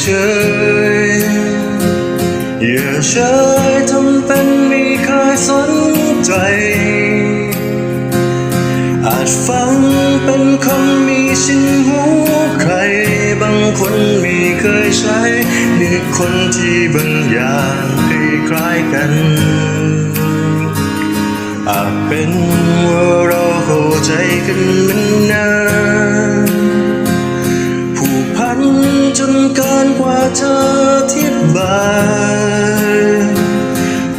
เฉยอย่าเฉยทำเป็นไม่เคยสนใจ อาจฟังเป็นคำมีชินหูใคร บางคนไม่เคยใช้มีคนที่บางอย่างคล้ายกันอาจเป็นว่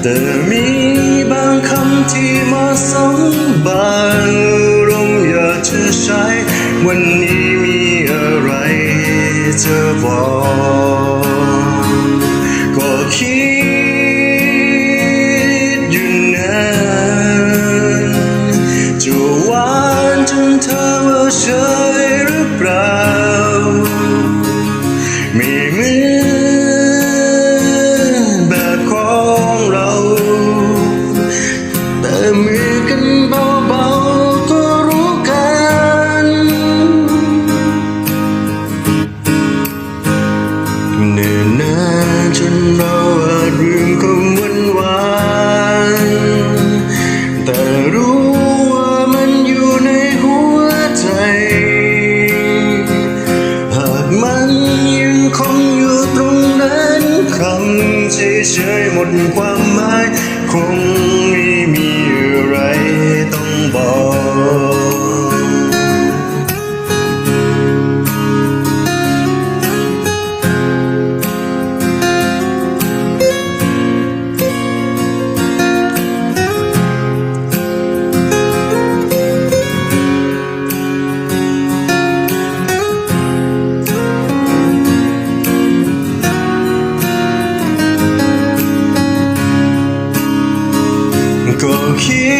แต่มีบางคำที่มาะสมบางอารมณ์อยากจะใช้ วันนี้มีอะไรจะบอก ก็คิดอยู่นานจะหวานจนเธอว่าเฉยหรือเปล่าไม่ เฉยหมดความหมาย คงไม่มีอะไรต้องบอก ก็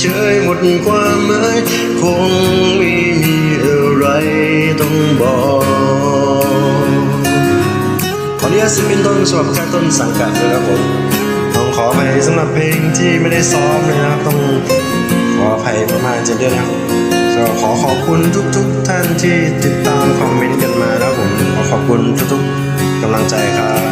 เฉยหมดความหมายคงไม่มีอะไรต้องบอกขออนุญาตซิมินต้นสำหรับค่ต้นสังกัดด้วยครับผมต้องขออภัยสำหรับเพลงที่ไม่ได้ซ้อมเลยนะครับ ต้องขออภัยมากๆจริงๆนะครับก็ขอขอบคุณทุกๆท่านที่ติดตามคอมเมนต์กันมานะครับผมขอขอบคุณทุกๆกำลังใจครับ